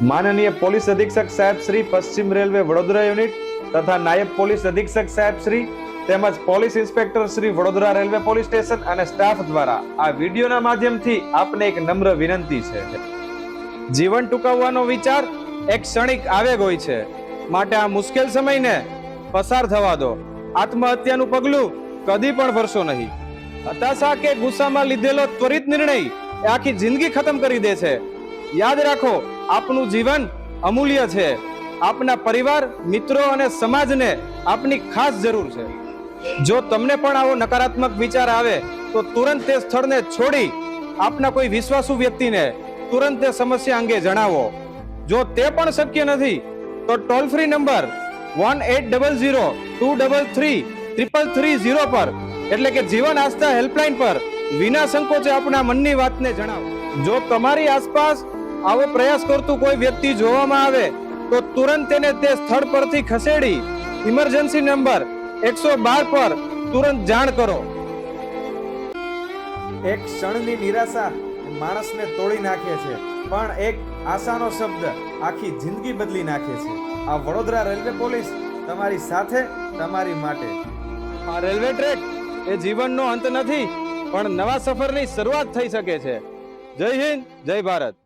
માનનીય પોલીસ અધિક્ષક સાહેબ શ્રી પશ્ચિમ રેલવે વડોદરા યુનિટ તથા નાયબ પોલીસ અધિક્ષક સાહેબ શ્રી તેમજ police inspector Shri Vadodara railway police station અને સ્ટાફ દ્વારા આ વિડીયોના માધ્યમથી આપને એક નમ્ર વિનંતી છે જીવન ટૂંકાવવાનો વિચાર એક ક્ષણિક આવેગ હોય છે. માટે આ મુશ્કેલ સમયને પસાર થવા દો. આત્મહત્યાનું પગલું કદી પણ ભરશો નહીં. હતાશા કે ગુસ્સામાં લીધેલો ત્વરિત નિર્ણય આખી જિંદગી ખતમ કરી દે છે. યાદ રાખો, આપનું જીવન અમૂલ્ય છે. આપના પરિવાર, મિત્રો અને સમાજને આપની ખાસ જરૂર છે. જો તમને પણ આવો નકારાત્મક વિચાર આવે, તો તુરંત તે સ્થળને છોડી આપના કોઈ વિશ્વાસુ વ્યક્તિને તુરંત તે સમસ્યા અંગે જણાવો. જો તે પણ શક્ય નથી, તો toll free number one eight double zero two double three triple three zero પર, એટલે કે જીવન આસ્થા હેલ્પલાઇન પર વિના સંકોચે આપના મનની વાતને જણાવો. જો તમારી આસપાસ આવો પ્રયાસ કરતું કોઈ વ્યક્તિ જોવામાં આવે તો તુરંત તેને તે સ્થળ પરથી ખસેડી. ઇમરજન્સી નંબર એકસો બાર પર તુરંત જાણ કરો. એક ક્ષણની નિરાશા માણસને તોડી નાખે છે પણ એક આશાનો શબ્દ આખી જિંદગી બદલી નાખે છે. આ વડોદરા રેલવે પોલીસ તમારી સાથે તમારી માટે. આ રેલવે ટ્રેક એ જીવનનો અંત નથી પણ નવા સફરની શરૂઆત થઈ શકે છે. જય હિન્દ જય ભારત.